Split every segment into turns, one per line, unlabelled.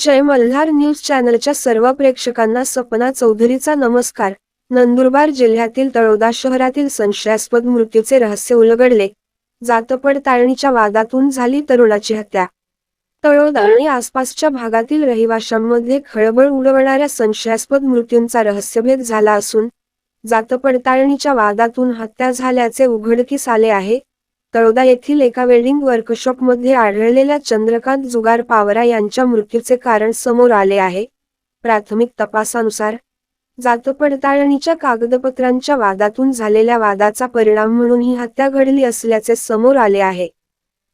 जय Malhar news चॅनलच्या सर्व प्रेक्षकांना सपना चौधरीचा नमस्कार. नंदुरबार जिल्ह्यातील तळोदा शहरातील संशयास्पद मृत्यूचे रहस्य उलगडले. जातपडताळणीच्या वादातून झाली तरुणाची हत्या. तळोदा आणि आसपासच्या भागातील रहिवाशांमध्ये खळबळ उडवणाऱ्या संशयास्पद मृत्यूंचा रहस्यभेद झाला असून जातपडताळणीच्या वादातून हत्या झाल्याचे उघडकीस आले आहे. तळोदा येथील एका वेल्डिंग वर्कशॉपमध्ये आढळलेल्या चंद्रकांत जुगार पावरा यांच्या मृत्यूचे कारण समोर आले आहे. प्राथमिक तपासानुसार जात पडताळणीच्या कागदपत्रांच्या वादातून झालेल्या वादाचा परिणाम म्हणून ही हत्या घडली असल्याचे समोर आले आहे.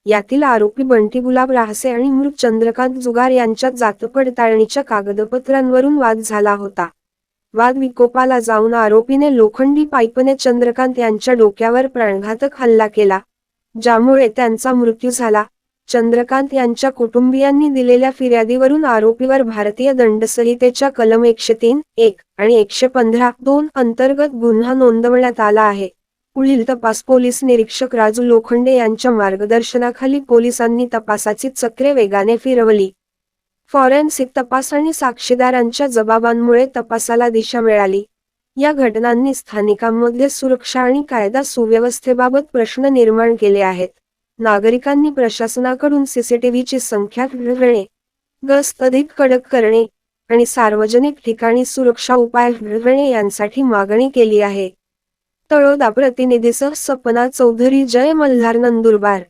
यातील आरोपी बंटी गुलाब राहसे आणि मृत चंद्रकांत जुगार यांच्यात जात पडताळणीच्या कागदपत्रांवरून वाद झाला होता. वाद विकोपाला जाऊन आरोपीने लोखंडी पाईपने चंद्रकांत यांच्या डोक्यावर प्राणघातक हल्ला केला. ज्यामुळे त्यांचा मृत्यू झाला. चंद्रकांत यांच्या कुटुंबियांनी दिलेल्या फिर्यादीवरून आरोपीवर भारतीय दंडसंहितेच्या कलम एकशे तीन एक आणि एकशे पंधरा दोन अंतर्गत गुन्हा नोंदवण्यात आला आहे. पुढील तपास पोलीस निरीक्षक राजू लोखंडे यांच्या मार्गदर्शनाखाली पोलिसांनी तपासाची चक्रे वेगाने फिरवली. फॉरेन्सिक तपास आणि साक्षीदारांच्या जबाबांमुळे तपासाला दिशा मिळाली. या घटनांनी स्थानिकांमध्ये सुरक्षा आणि कायदा सुव्यवस्थेबाबत प्रश्न निर्माण केले आहेत. नागरिकांनी प्रशासनाकडून सीसीटीव्हीची संख्या वाढवणे गस्त अधिक कडक करणे आणि सार्वजनिक ठिकाणी सुरक्षा उपाय वाढवणे यांसाठी मागणी केली आहे. तळोदा प्रतिनिधीसह सपना चौधरी जय मल्हार नंदुरबार.